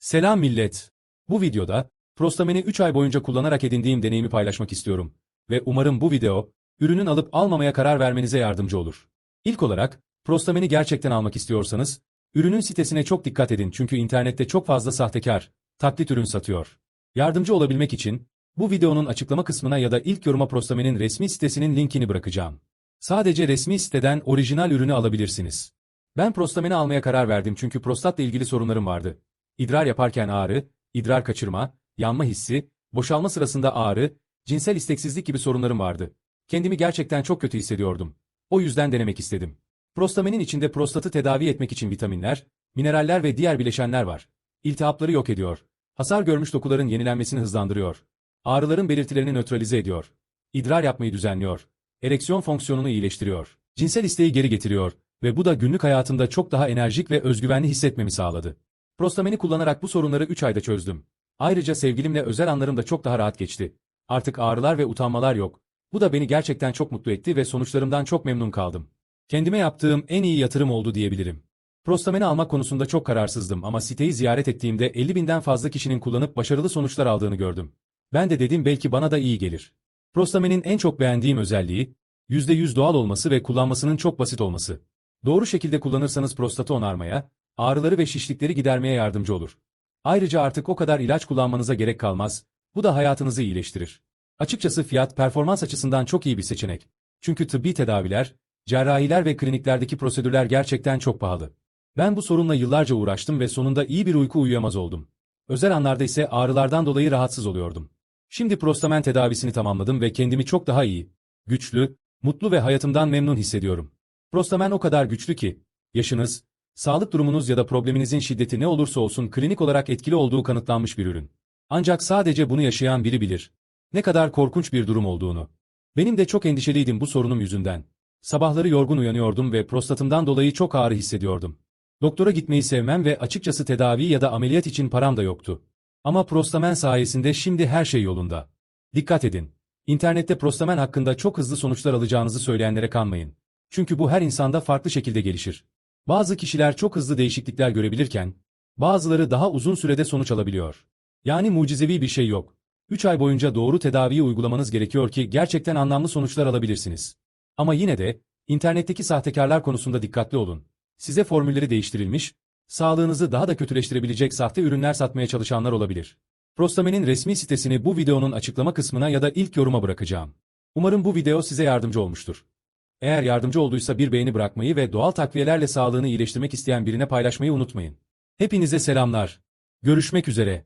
Selam millet. Bu videoda Prostameni 3 ay boyunca kullanarak edindiğim deneyimi paylaşmak istiyorum. Ve umarım bu video, ürünün alıp almamaya karar vermenize yardımcı olur. İlk olarak, Prostameni gerçekten almak istiyorsanız, ürünün sitesine çok dikkat edin çünkü internette çok fazla sahtekar, taklit ürün satıyor. Yardımcı olabilmek için, bu videonun açıklama kısmına ya da ilk yoruma Prostamen'in resmi sitesinin linkini bırakacağım. Sadece resmi siteden orijinal ürünü alabilirsiniz. Ben Prostamen'i almaya karar verdim çünkü prostatla ilgili sorunlarım vardı. İdrar yaparken ağrı, idrar kaçırma, yanma hissi, boşalma sırasında ağrı, cinsel isteksizlik gibi sorunlarım vardı. Kendimi gerçekten çok kötü hissediyordum. O yüzden denemek istedim. Prostamenin içinde prostatı tedavi etmek için vitaminler, mineraller ve diğer bileşenler var. İltihapları yok ediyor. Hasar görmüş dokuların yenilenmesini hızlandırıyor. Ağrıların belirtilerini nötralize ediyor. İdrar yapmayı düzenliyor. Ereksiyon fonksiyonunu iyileştiriyor. Cinsel isteği geri getiriyor ve bu da günlük hayatımda çok daha enerjik ve özgüvenli hissetmemi sağladı. Prostameni kullanarak bu sorunları 3 ayda çözdüm. Ayrıca sevgilimle özel anlarım da çok daha rahat geçti. Artık ağrılar ve utanmalar yok. Bu da beni gerçekten çok mutlu etti ve sonuçlarımdan çok memnun kaldım. Kendime yaptığım en iyi yatırım oldu diyebilirim. Prostameni almak konusunda çok kararsızdım ama siteyi ziyaret ettiğimde 50 binden fazla kişinin kullanıp başarılı sonuçlar aldığını gördüm. Ben de dedim belki bana da iyi gelir. Prostamenin en çok beğendiğim özelliği, %100 doğal olması ve kullanmasının çok basit olması. Doğru şekilde kullanırsanız prostatı onarmaya, ağrıları ve şişlikleri gidermeye yardımcı olur. Ayrıca artık o kadar ilaç kullanmanıza gerek kalmaz, bu da hayatınızı iyileştirir. Açıkçası fiyat performans açısından çok iyi bir seçenek. Çünkü tıbbi tedaviler, cerrahiler ve kliniklerdeki prosedürler gerçekten çok pahalı. Ben bu sorunla yıllarca uğraştım ve sonunda iyi bir uyku uyuyamaz oldum. Özel anlarda ise ağrılardan dolayı rahatsız oluyordum. Şimdi prostamen tedavisini tamamladım ve kendimi çok daha iyi, güçlü, mutlu ve hayatımdan memnun hissediyorum. Prostamen o kadar güçlü ki, yaşınız, sağlık durumunuz ya da probleminizin şiddeti ne olursa olsun klinik olarak etkili olduğu kanıtlanmış bir ürün. Ancak sadece bunu yaşayan biri bilir. Ne kadar korkunç bir durum olduğunu. Benim de çok endişeliydim bu sorunum yüzünden. Sabahları yorgun uyanıyordum ve prostatımdan dolayı çok ağrı hissediyordum. Doktora gitmeyi sevmem ve açıkçası tedavi ya da ameliyat için param da yoktu. Ama Prostamen sayesinde şimdi her şey yolunda. Dikkat edin. İnternette Prostamen hakkında çok hızlı sonuçlar alacağınızı söyleyenlere kanmayın. Çünkü bu her insanda farklı şekilde gelişir. Bazı kişiler çok hızlı değişiklikler görebilirken, bazıları daha uzun sürede sonuç alabiliyor. Yani mucizevi bir şey yok. 3 ay boyunca doğru tedaviyi uygulamanız gerekiyor ki gerçekten anlamlı sonuçlar alabilirsiniz. Ama yine de, internetteki sahtekarlar konusunda dikkatli olun. Size formülleri değiştirilmiş, sağlığınızı daha da kötüleştirebilecek sahte ürünler satmaya çalışanlar olabilir. Prostamen'in resmi sitesini bu videonun açıklama kısmına ya da ilk yoruma bırakacağım. Umarım bu video size yardımcı olmuştur. Eğer yardımcı olduysa bir beğeni bırakmayı ve doğal takviyelerle sağlığını iyileştirmek isteyen birine paylaşmayı unutmayın. Hepinize selamlar. Görüşmek üzere.